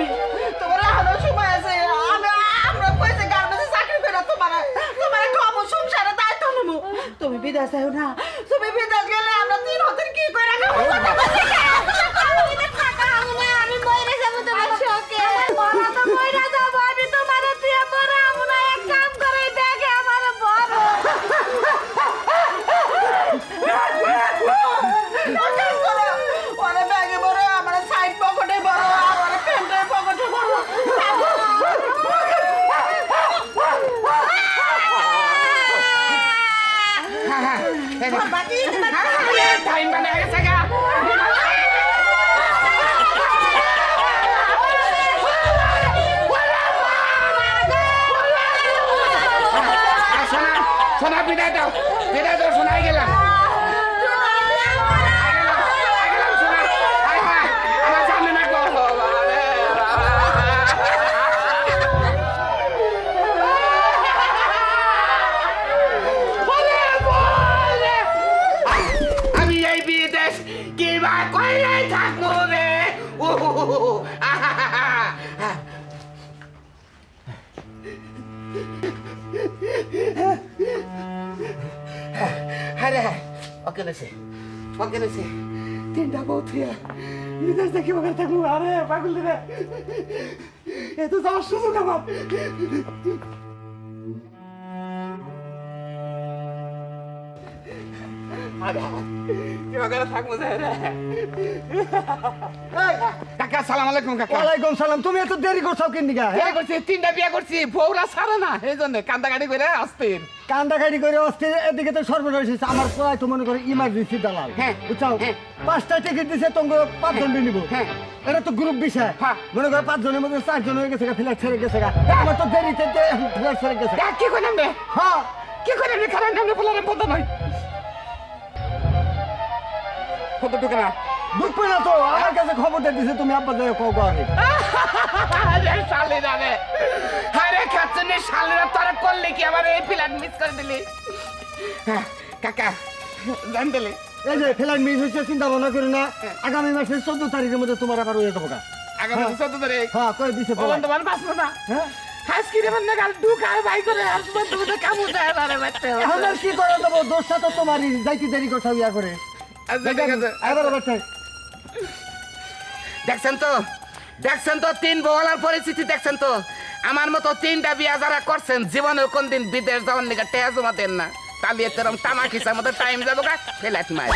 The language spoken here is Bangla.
আমি তোমার এখনও সময় আছে। আমি আমরা কইছে গার্মেন্টসে চাকরি করে তোমার তোমার কম সংসারে দায়িত্ব নেব তুমি বিদেশ যাও না। তুমি বিদেশ গেলে আমরা তিন হতের কি করে রাখব টাইম মানে গেছে গা আর সোনা সোনা বিদায় দাও বিদায় দাও সোনাই গেলাম আরে ওকে নেছে ওকে নেছে। তিনটা বউ থুয়া বিদেশ দেখি ওখানে থাকব। আরে পাগল রে। এ তো যাওয়ার সুযোগ আমার। আরে কি ওখানে থাকব রে। কাকা সালাম আলাইকুম কাকা। ওয়ালাইকুম সালাম তুমি এত দেরি করছ কেন দিঘা বিয়ে করছি তিনটা বিয়ে করছি বউরা ছাড়ে না এই জন্য কান্দা গাড়ি করে আসতেন কান্দা কাটি করে অস্থির এদিকে তো সর্বনাশ হয়েছে আমার পড়ায় তো মনে করে ইমার্জেন্সি দালাল। হ্যাঁ, হ্যাঁ। পাঁচটা টিকিট দিছে তোমাকে পাঁচজন নিব। হ্যাঁ। এটা তো গ্রুপ বিষয়। হ্যাঁ। মনে করো পাঁচজনের মধ্যে চারজন হয়ে গেছে ফ্ল্যাট ছেড়ে গেছে আমার তো দেরিতে ফ্ল্যাট ছেড়ে গেছে। কি করে রে? হ্যাঁ। কি করে পদ নয়। কত টুকে ঢুকবে না তো আমার কাছে খবরটা দিছে তুমি আব্বা যাই কও আগে। আরে শালিরা রে। আরে খাচ্ছনি শালিরা তোরা করলে কি? আমার এই ফ্ল্যাট মিস করে দিলি। হ্যাঁ, কাকা জান দিলি। এই যে ফ্ল্যাট মিস হয়েছে চিন্তা ভাবনা করি না। আগামী মাসের চোদ্দ তারিখের মধ্যে তোমার আবার হয়ে যাব আগামী হ্যাঁ। চোদ্দ তারিখ? হ্যাঁ কয়ে দিছে তোমার বাঁচবো না? হ্যাঁ। আজকে গাল? ঢুকায় বাই করে আসব তুমি তো কামু দেয় না রে বাচ্চা। এখন কি করে দেবো দোষটা তো তোমারই যাইতে দেরি করছাও ইয়া করে। আচ্ছা ঠিক আছে। আবার দেখছেন তো? দেখছেন তো? তিন বহলার পরিস্থিতি দেখছেন তো? আমার মতো তিনটা বিয়া যারা করছেন জীবনের কোন দিন বিদেশ যাওয়ার নিকা টেয়া জমা দেন না। তাহলে এরকম টানা খিসার মতো টাইম যাব গা ফেলাত মায়